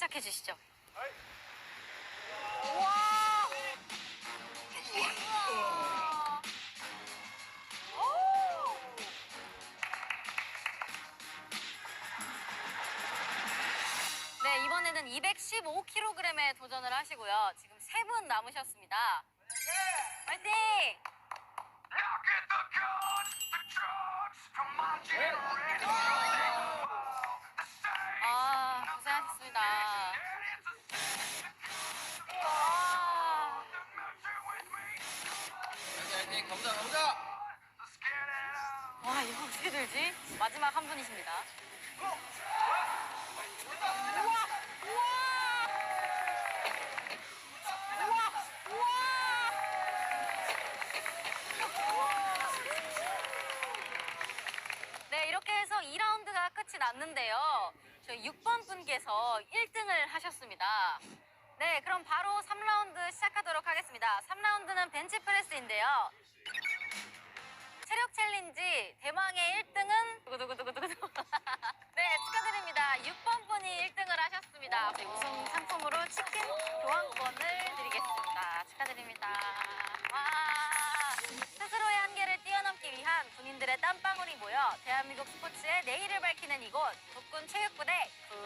시작해 주시죠. 네, 이번에는 215kg에 도전을 하시고요. 지금 세 분 남으셨습니다. 가보자 가보자. 와, 이거 어떻게 들지? 마지막 한 분이십니다. 우와! 우와! 우와! 우와! 네, 이렇게 해서 2라운드가 끝이 났는데요. 저희 6번 분께서 1등을 하셨습니다. 네, 그럼 바로 3라운드 시작하도록 하겠습니다. 3라운드는 벤치프레스인데요. 우승 상품으로 치킨 교환권을 드리겠습니다. 축하드립니다. 와. 스스로의 한계를 뛰어넘기 위한 군인들의 땀방울이 모여 대한민국 스포츠의 내일을 밝히는 이곳 국군 체육부대 군